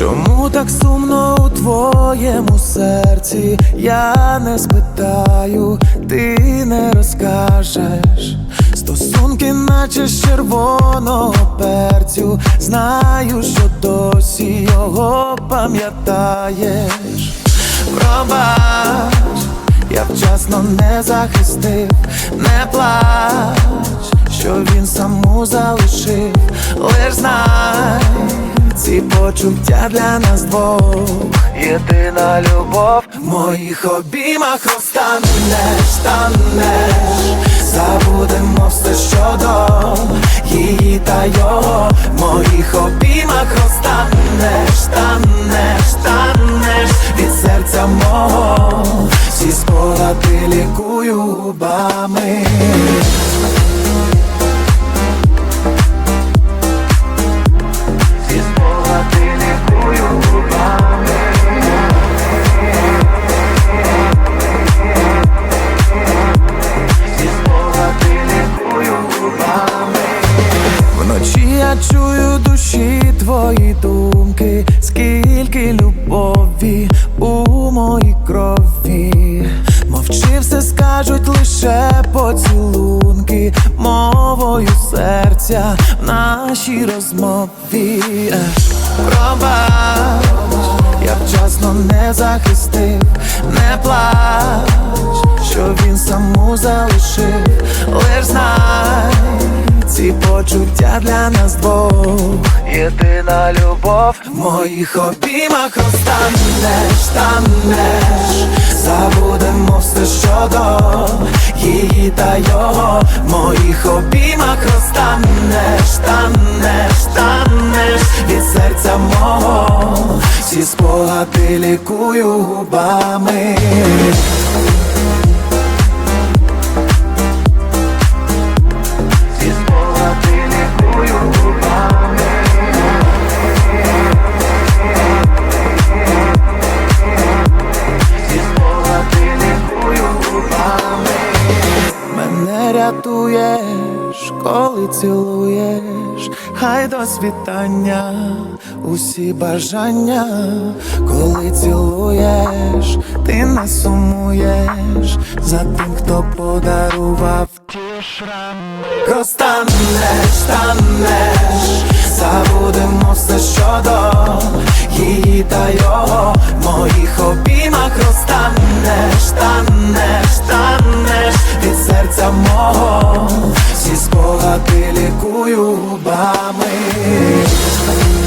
Чому так сумно у твоєму серці? Я не спитаю, ти не розкажеш. Стосунки, наче з червоного перцю. Знаю, що досі його пам'ятаєш. Пробач, я вчасно не захистив, не плач, що він саму залишив, лиш знай, почуття для нас двох. Єдина любов в моїх обіймах розтанеш, танеш, забудемо все щодо її та його, в моїх обіймах розтанеш, танеш, танеш від серця мого, всі спогади лікую губами. Вночі я чую душі твої думки, скільки любові у моїй крові. Мовчи, все скажуть лише поцілунки, мовою серця в нашій розмові. Е, Пробач, я вчасно не захистив, не плач, що він саму залишив, лиш почуття для нас двох. Єдина любов в моїх обіймах розтанеш, танеш, забудемо все щодо її та його, в моїх обіймах розтанеш, танеш, танеш від серця мого, всі спогади лікую губами. Мене рятуєш, коли цілуєш, хай до світання, усі бажання, коли цілуєш, ти не сумуєш за тим, хто подарував. Ті шрами. Розтанеш, танеш, критикую бами.